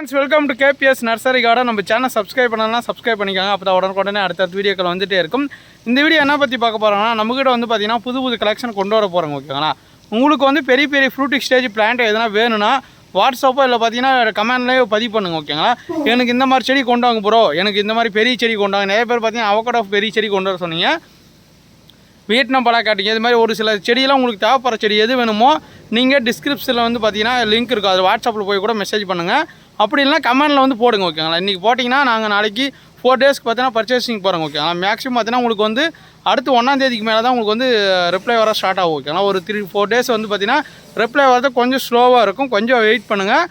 Friends welcome to KPS nursery garden நம்ம channel subscribe பண்ணலாம் subscribe பண்ணிக்கோங்க. அப்போ தான் உடனுக்குடனே அடுத்தடுத்த வீடியோக்கள் வந்துட்டே இருக்கும். இந்த வீடியோ என்ன பற்றி பார்க்க போகிறோம்னா நம்மகிட்ட வந்து பார்த்தீங்கன்னா புது புது கலெக்ஷன் கொண்டு வர போகிறோங்க ஓகேங்களா? உங்களுக்கு வந்து பெரிய பெரிய ஃப்ரூட்டிக் ஸ்டேஜ் பிளான்ட் எதனா வேணும்னா வாட்ஸ்அப்போ இல்லை பார்த்தீங்கன்னா கமெண்ட்லேயே பதிவு பண்ணுங்க ஓகேங்களா? எனக்கு இந்த மாதிரி செடி கொண்டு வாங்க ப்ரோ எனக்கு இந்த மாதிரி பெரிய செடி கொண்டு வாங்க. நிறைய பேர் பார்த்தீங்கன்னா அவக்கடோ பெரிய செடி கொண்டு வர சொன்னீங்க. வியட்நாம் பழம் காட்டிங்க. இது மாதிரி ஒரு சில செடியெல்லாம் உங்களுக்கு தேவைப்படுற செடி எது வேணுமோ நீங்கள் டிஸ்கிரிப்ஷனில் வந்து பார்த்தீங்கன்னா லிங்க் இருக்கும் அது வாட்ஸ்அப்பில் போய் கூட மெசேஜ் பண்ணுங்கள் அப்படி இல்லைனா கமெண்டில் வந்து போடுங்க ஓகேங்களா இன்றைக்கி போட்டிங்கன்னா நாங்கள் நாளைக்கு ஃபோர் டேஸ்க்கு பார்த்தீங்கன்னா பர்ச்சேசிங் போகிறோம் ஓகேங்களா மேக்ஸிமம் பார்த்தீங்கன்னா உங்களுக்கு வந்து அடுத்து ஒன்றாம் தேதிக்கு மேலே தான் உங்களுக்கு வந்து ரிப்ளை வர ஸ்டார்ட் ஆகும் ஓகேங்களா ஒரு த்ரீ ஃபோர் டேஸ் வந்து பார்த்திங்கன்னா ரிப்ளை வரது கொஞ்சம் ஸ்லோவாக இருக்கும். கொஞ்சம் வெயிட் பண்ணுங்கள்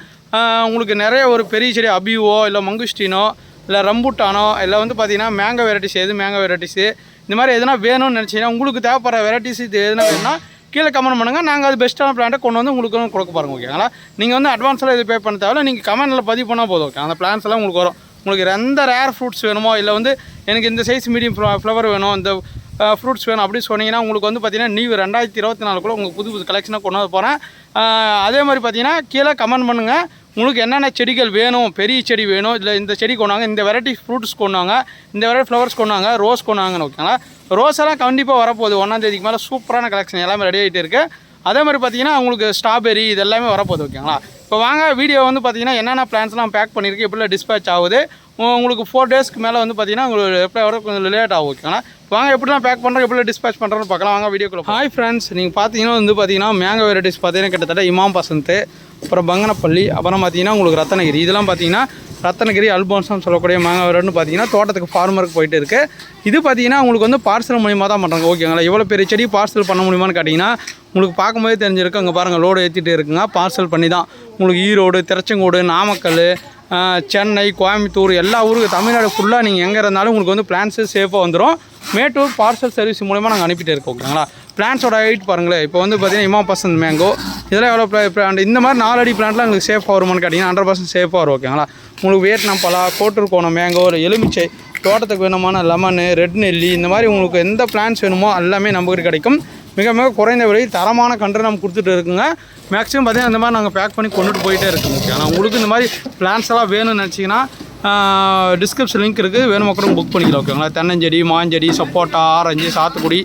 உங்களுக்கு நிறைய ஒரு பெரிய செடி அபியூவோ இல்லை மங்குஸ்டினோ இல்லை ரம்புட்டானோ இல்லை வந்து பார்த்திங்கன்னா மேங்கோ வெரைட்டிஸ் எது மேங்கோ வெரைட்டிஸு இந்த மாதிரி எதுனா வேணும்னு நினச்சிங்கன்னா உங்களுக்கு தேவைப்படுற வெரைட்டிஸ் இது எதுனா வேணும்னா கீழே கமெண்ட் பண்ணுங்கள் நாங்கள் அது பெஸ்ட்டான பிளான்ட்டை கொண்டு வந்து உங்களுக்கு வந்து கொடுக்க பாருங்க ஓகேங்களா நீங்கள் வந்து அட்வான்ஸில் இது பே பண்ண தேவையில்ல. நீங்கள் கமெண்ட்டில் பதிவு பண்ணால் போதும் ஓகே அந்த பிளான்ஸ் எல்லாம் உங்களுக்கு வரும். உங்களுக்கு எந்த ரேர் ஃப்ரூட்ஸ் வேணுமோ இல்லை வந்து எனக்கு இந்த சைஸ் மீடியம் ஃப்ளவர் வேணும் இந்த ஃப்ரூட்ஸ் வேணும் அப்படின்னு சொன்னீங்கன்னா உங்களுக்கு வந்து பார்த்தீங்கன்னா நீ ரெண்டாயிரத்தி இருபத்தி நாலுக்குள்ளே உங்களுக்கு புது புது கலெக்ஷனாக கொண்டு வந்து போகிறேன் அதே மாதிரி பார்த்தீங்கன்னா கீழே கமெண்ட் பண்ணுங்கள் உங்களுக்கு என்னென்ன செடிகள் வேணும் பெரிய செடி வேணும் இல்லை இந்த செடி கொண்டாங்க இந்த வெரைட்டி ஃப்ரூட்ஸ் கொண்டாங்க இந்த வெரைட்டி ஃப்ளவர்ஸ் கொண்டாங்க ரோஸ் கொண்டாங்கன்னு ஓகேங்களா ரோஸ் எல்லாம் கண்டிப்பாக வரப்போகுது. ஒன்றாம் தேதிக்கு மேலே சூப்பரான கலெக்ஷன் எல்லாமே ரெடி ஆகிட்டு இருக்குது அதே மாதிரி பார்த்தீங்கன்னா உங்களுக்கு ஸ்ட்ராபெரி இது எல்லாமே வரப்போகுது ஓகேங்களா இப்போ வாங்க வீடியோ வந்து பார்த்தீங்கன்னா என்னென்ன பிளான்ஸ்லாம் பேக் பண்ணியிருக்கு எப்படிலாம் டிஸ்பேச் ஆகுது உங்களுக்கு ஃபோர் டேஸ்க்கு மேலே வந்து பார்த்தீங்கன்னா உங்களுக்கு எப்போ வர கொஞ்சம் லேட் ஆகும் ஓகேங்களா வாங்க எப்படிலாம் பேக் பண்ணுறோம் எப்படி டிஸ்பேச் பண்ணுறோன்னு பார்க்கலாம். வாங்க வீடியோக்குள்ள ஹாய் ஃப்ரெண்ட்ஸ் நீங்கள் பார்த்தீங்கன்னா வந்து பார்த்தீங்கன்னா மேங்கோ வெரைட்டிஸ் பார்த்தீங்கன்னா கிட்டத்தட்ட இமாம் பசந்த் அப்புறம் பங்கனப்பள்ளி அப்புறம் பார்த்தீங்கன்னா உங்களுக்கு ரத்தனகிரி. இதெல்லாம் பார்த்தீங்கன்னா ரத்தனகிரி அல்போன்ஸ்னு சொல்லக்கூடிய மேங்கோ பார்த்தீங்கன்னா தோட்டத்துக்கு ஃபார்மருக்கு போயிட்டு இருக்குது இது பார்த்தீங்கன்னா உங்களுக்கு வந்து பார்சல் மூலியமாக தான் பண்ணுறாங்க ஓகேங்களா இவ்வளோ பெரிய செடி பார்சல் பண்ண முடியுமான்னு கேட்டிங்கன்னா உங்களுக்கு பார்க்கும்போதே தெரிஞ்சிருக்கு அங்கே பாருங்கள் லோடு ஏற்றிட்டு இருக்குங்க பார்சல் பண்ணி தான் உங்களுக்கு ஈரோடு திருச்செங்கோடு நாமக்கல் சென்னை கோயம்புத்தூர் எல்லா ஊருக்கு தமிழ்நாடு ஃபுல்லாக நீங்கள் எங்கே இருந்தாலும் உங்களுக்கு வந்து பிளான்ஸு சேஃபாக வந்துடும் மேட்டூர் பார்சல் சர்வீஸ் மூலமாக நாங்கள் அனுப்பிட்டு இருக்கோம் ஓகேங்களா? பிளான்ஸோட ஹைட் பாருங்களேன். இப்போ வந்து பார்த்தீங்கன்னா இமா பர்சன்ட் மேங்கோ இதெல்லாம் எவ்வளோ பிளான்ட் இந்த மாதிரி நாலடி பிளான்ட்லாம் உங்களுக்கு சேஃபாக வருமான்னு கேட்டிங்கன்னா ஹண்ட்ரட் பர்சன்ட் சேஃபாக வரும் ஓகேங்களா? உங்களுக்கு வியட்நாம் பலா கோட்டூர் கோணம் மேங்கோ ஒரு எலுமிச்சை தோட்டத்துக்கு வேணுமான லெமனு ரெட் நெல்லி இந்த மாதிரி உங்களுக்கு எந்த பிளான்ஸ் வேணுமோ எல்லாமே நம்மகிட்ட கிடைக்கும். மிக மிக குறைந்த விலையில் தரமான கன்று நம்ம கொடுத்துட்டு இருக்குங்க. மேக்ஸிமம் பார்த்தீங்கன்னா இந்த மாதிரி நாங்கள் பேக் பண்ணி கொண்டுட்டு போயிட்டே இருக்குங்க. ஓகே ஆனால் உங்களுக்கு இந்த மாதிரி பிளான்ஸ் எல்லாம் வேணும்னு நினச்சிங்கன்னா டிஸ்கிரிப்ஷன் லிங்க் இருக்குது வேணுமா கூட புக் பண்ணிக்கலாம் ஓகேங்களா தென்னஞ்செடி மாஞ்செடி சப்போட்டா ஆரஞ்சு சாத்துக்குடி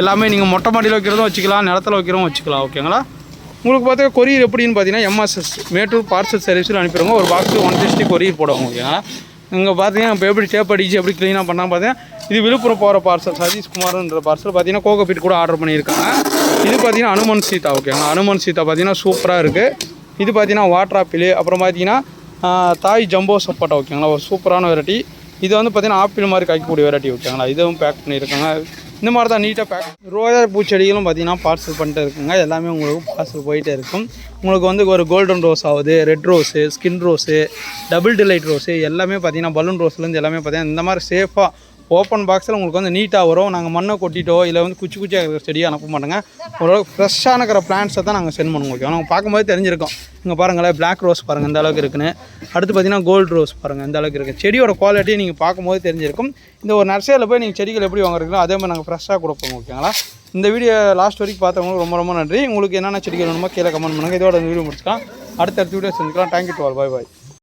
எல்லாமே நீங்கள் மொட்டை மாடியில் வைக்கிறதும் வச்சுக்கலாம் நிலத்துல வைக்கிறதும் வச்சுக்கலாம் ஓகேங்களா உங்களுக்கு பார்த்தா கொரியர் எப்படின்னு பார்த்தீங்கன்னா எம்எஸ்எஸ் மேட்டூர் பார்சல் சர்வீஸில் அனுப்பிடுவாங்க ஒரு பாக்ஸ் ஒன் சிக்ஸ்டி கொரியர் போடுவாங்க ஓகேங்களா இங்கே பார்த்தீங்கன்னா இப்போ எப்படி டேப் அடிச்சு எப்படி க்ளீனாக பண்ணால் பார்த்தீங்கன்னா இது விழுப்புரம் போகிற பார்சல் சதீஷ்குமார்ன்ற பார்சல் பார்த்தீங்கன்னா கோகோபீட் கூட ஆர்டர் பண்ணியிருக்காங்க. இது பார்த்தீங்கன்னா அனுமன் சீதா ஓகேங்களா அனுமன் சீதா பார்த்தீங்கன்னா சூப்பராக இருக்குது இது பார்த்தீங்கன்னா வாட்டர் ஆப்பிள் அப்புறம் பார்த்தீங்கன்னா தாய் ஜம்போ சப்போட்டா ஓகேங்களா ஒரு சூப்பரான வெரைட்டி இது வந்து பார்த்தீங்கன்னா ஆப்பிள் மாதிரி காய்க்கக்கூடிய வெரைட்டி ஓகேங்களா இதுவும் பேக் பண்ணியிருக்காங்க. இந்த மாதிரி தான் நீட்டாக பேக் ரோஜா பூச்செடிகளும் பார்த்தீங்கன்னா பார்சல் பண்ணிட்டு இருக்குங்க. எல்லாமே உங்களுக்கு பார்சல் போயிட்டே இருக்கும். உங்களுக்கு வந்து ஒரு கோல்டன் ரோஸ் ஆகுது red rose skin rose double delight rose எல்லாமே பார்த்தீங்கன்னா பலூன் ரோஸ்லேருந்து எல்லாமே பார்த்தீங்கன்னா இந்த மாதிரி சேஃபாக ஓப்பன் பாக்ஸில் உங்களுக்கு வந்து நீட்டாக வரும். நாங்கள் மண்ணை கொட்டிட்டோ இல்லை வந்து குச்சி குச்சியாக இருக்கிற செடியை அனுப்ப மாட்டோங்க. ஓரளவுக்கு ஃப்ரெஷ்ஷான இருக்கிற பிளான்ஸை தான் நாங்கள் சென்ட் பண்ணுவோம் ஓகே நாங்கள் பார்க்கும்போது தெரிஞ்சிருக்கோம். இங்கே பாருங்களேன் பிளாக் ரோஸ் பாருங்கள் இந்த அளவுக்கு இருக்குன்னு. அடுத்து பார்த்தீங்கன்னா கோல்டு ரோஸ் பாருங்கள் இந்த அளவுக்கு இருக்குது செடியோட குவாலிட்டி நீங்கள் பார்க்கும்போது தெரிஞ்சிருக்கும். இந்த ஒரு நர்சரியில் போய் நீங்கள் செடிகள் எப்படி வாங்குறீங்களோ அதே மாதிரி நாங்கள் ஃப்ரெஷ்ஷாக கொடுப்போம் ஓகேங்களா இந்த வீடியோ லாஸ்ட் வரைக்கும் பார்த்தவங்களுக்கு ரொம்ப ரொம்ப நன்றி. உங்களுக்கு என்னென்ன செடிகள் வேணுமோ கீழே கமெண்ட் பண்ணுங்கள் இதோட வீடியோ முடிச்சுக்கலாம். அடுத்தடுத்த வீடியோ செஞ்சுக்கலாம் thank you to all bye bye